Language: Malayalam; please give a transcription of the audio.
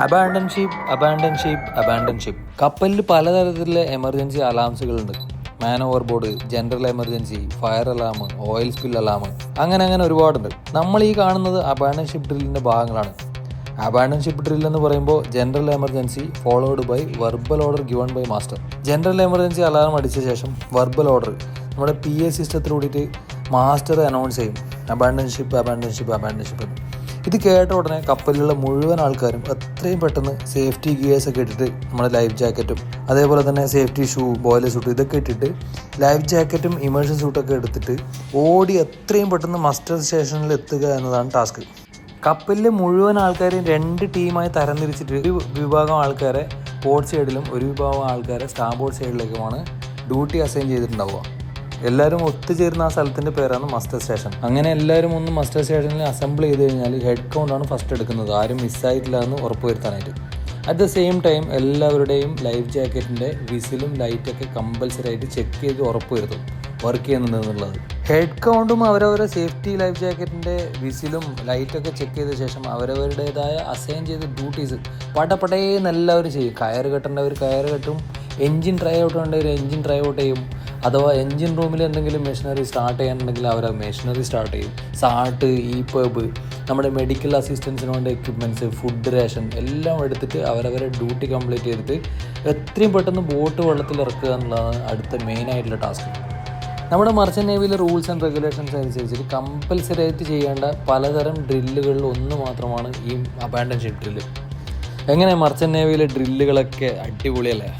Abandon ship abandon ship abandon ship കപ്പലിൽ പലതരത്തിലുള്ള emergency അലാംസുകളുണ്ട് man overboard general emergency fire alarm oil spill alarm അങ്ങനെ അങ്ങനെ ഒരുപാടുണ്ട്. നമ്മൾ ഈ കാണുന്നത് അബാൻഡൻ ഷിപ്പ് ഡ്രില്ലിന്റെ ഭാഗങ്ങളാണ്. അബാൻഡൻ ഷിപ്പ് ഡ്രിൽ എന്ന് പറയുമ്പോൾ general emergency followed by verbal order given by master general emergency alarm അടിച്ച ശേഷം വെർബൽ ഓർഡർ നമ്മുടെ പി എ സിസ്റ്റത്തിലൂടിയിട്ട് മാസ്റ്റർ അനൗൺസ് ചെയ്യും. Abandon ship abandon ship abandon ship എന്ന്. ഇത് കേട്ട ഉടനെ കപ്പലിലുള്ള മുഴുവൻ ആൾക്കാരും എത്രയും പെട്ടെന്ന് സേഫ്റ്റി ഗിയേഴ്സ് ഒക്കെ ഇട്ടിട്ട് നമ്മുടെ ലൈഫ് ജാക്കറ്റും അതേപോലെ തന്നെ സേഫ്റ്റി ഷൂ ബോയിലർ സൂട്ട് ഇതൊക്കെ ഇട്ടിട്ട് ലൈഫ് ജാക്കറ്റും ഇമേഴ്സൺ സൂട്ടൊക്കെ എടുത്തിട്ട് ഓടി എത്രയും പെട്ടെന്ന് മസ്റ്റർ സ്റ്റേഷനിൽ എത്തുക എന്നതാണ് ടാസ്ക് കപ്പലിലെ മുഴുവൻ ആൾക്കാരെയും രണ്ട് ടീമായി തരംതിരിച്ചിട്ട് ഒരു വിഭാഗം ആൾക്കാരെ പോർട്ട് സൈഡിലും ഒരു വിഭാഗം ആൾക്കാരെ സ്റ്റാബോർഡ് സൈഡിലേക്കുമാണ് ഡ്യൂട്ടി അസൈൻ ചെയ്തിട്ടുണ്ടാവുക. എല്ലാവരും ഒത്തുചേരുന്ന ആ സ്ഥലത്തിന്റെ പേരാണ് മസ്റ്റർ സ്റ്റേഷൻ അങ്ങനെ എല്ലാവരും ഒന്ന് മസ്റ്റർ സ്റ്റേഷനിൽ അസംബിൾ ചെയ്ത് കഴിഞ്ഞാൽ ഹെഡ് കൗണ്ടാണ് ഫസ്റ്റ് എടുക്കുന്നത്. ആരും മിസ്സായിട്ടില്ല എന്ന് ഉറപ്പുവരുത്താനായിട്ട് അറ്റ് ദ സെയിം ടൈം എല്ലാവരുടെയും ലൈഫ് ജാക്കറ്റിന്റെ വിസിലും ലൈറ്റൊക്കെ കമ്പൽസറി ആയിട്ട് ചെക്ക് ചെയ്ത് ഉറപ്പുവരുത്തും വർക്ക് ചെയ്യുന്നുണ്ടെന്നുള്ളത് ഹെഡ് കൗണ്ടും അവരവരുടെ സേഫ്റ്റി ലൈഫ് ജാക്കറ്റിന്റെ വിസിലും ലൈറ്റൊക്കെ ചെക്ക് ചെയ്ത ശേഷം അവരവരുടേതായ അസൈൻ ചെയ്ത ഡ്യൂട്ടീസ് പടപടേന്ന് എല്ലാവരും ചെയ്യും. കയറ് കെട്ടേണ്ടവർ കയറ് കെട്ടും. എൻജിൻ ഡ്രൈ ഔട്ട് വേണ്ടവർ എൻജിൻ ഡ്രൈ ഔട്ട് ചെയ്യും. അഥവാ എൻജിൻ റൂമിൽ എന്തെങ്കിലും മെഷീനറി സ്റ്റാർട്ട് ചെയ്യാനുണ്ടെങ്കിൽ അവർ മെഷീനറി സ്റ്റാർട്ട് ചെയ്യും. സാട്ട് ഈ പബ് നമ്മുടെ മെഡിക്കൽ അസിസ്റ്റൻസിന് വേണ്ട എക്യുപ്മെന്റ്സ് ഫുഡ് റേഷൻ എല്ലാം എടുത്തിട്ട് അവരവരെ ഡ്യൂട്ടി കംപ്ലീറ്റ് ചെയ്തിട്ട് എത്രയും പെട്ടെന്ന് ബോട്ട് വെള്ളത്തിൽ ഇറക്കുക എന്നുള്ളതാണ് അടുത്ത മെയിൻ ആയിട്ടുള്ള ടാസ്ക് നമ്മുടെ മർച്ചന്റ് നേവിയിലെ റൂൾസ് ആൻഡ് റെഗുലേഷൻസ് അനുസരിച്ചിട്ട് കമ്പൽസറി ആയിട്ട് ചെയ്യേണ്ട പലതരം ഡ്രില്ലുകളിൽ ഒന്ന് മാത്രമാണ് ഈ അബാൻഡൻ ഷിപ്പ് ഡ്രില്ല് എങ്ങനെ മർച്ചന്റ് നേവിയിലെ ഡ്രില്ലുകളൊക്കെ അടിപൊളിയല്ലേ?